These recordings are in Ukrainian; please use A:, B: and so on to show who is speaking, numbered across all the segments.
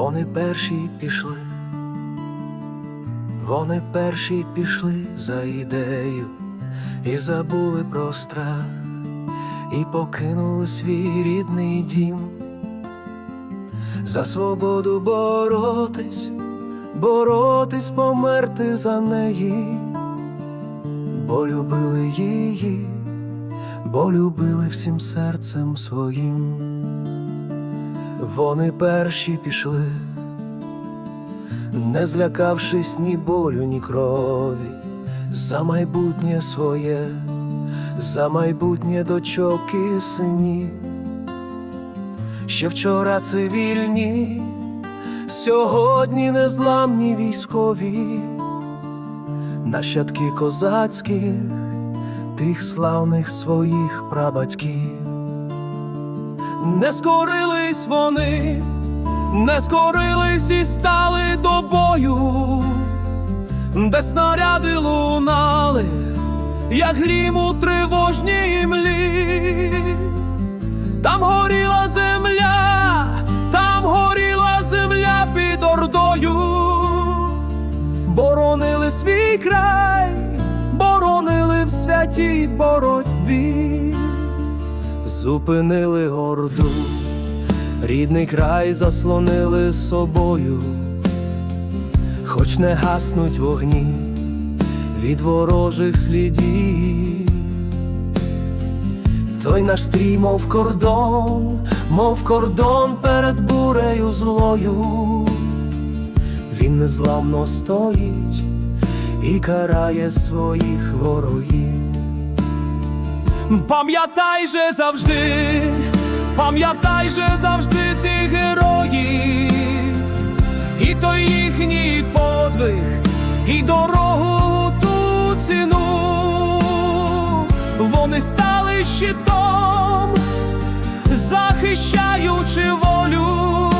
A: Вони перші пішли, вони перші пішли за ідею і забули про страх, і покинули свій рідний дім. За свободу боротись, боротись, померти за неї, бо любили її, бо любили всім серцем своїм. Вони перші пішли, не злякавшись ні болю, ні крові, за майбутнє своє, за майбутнє дочок і синів. Ще вчора цивільні, сьогодні незламні військові, нащадки козацьких, тих славних своїх прабатьків. Не скорились вони, не скорились і стали до бою, де снаряди лунали, як грім у тривожній млі. Там горіла земля, там горіла земля під ордою, боронили свій край, боронили в святій боротьбі, зупинили горду, рідний край заслонили собою, хоч не гаснуть вогні від ворожих слідів. Той наш стрій, мов кордон, мов кордон перед бурею злою, він незламно стоїть і карає своїх ворогів. Пам'ятай же завжди, пам'ятай же завжди тих героїв, і той їхній подвиг, і дорогу ту ціну. Вони стали щитом, захищаючи волю,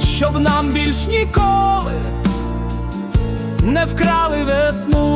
A: щоб нам більш ніколи не вкрали весну.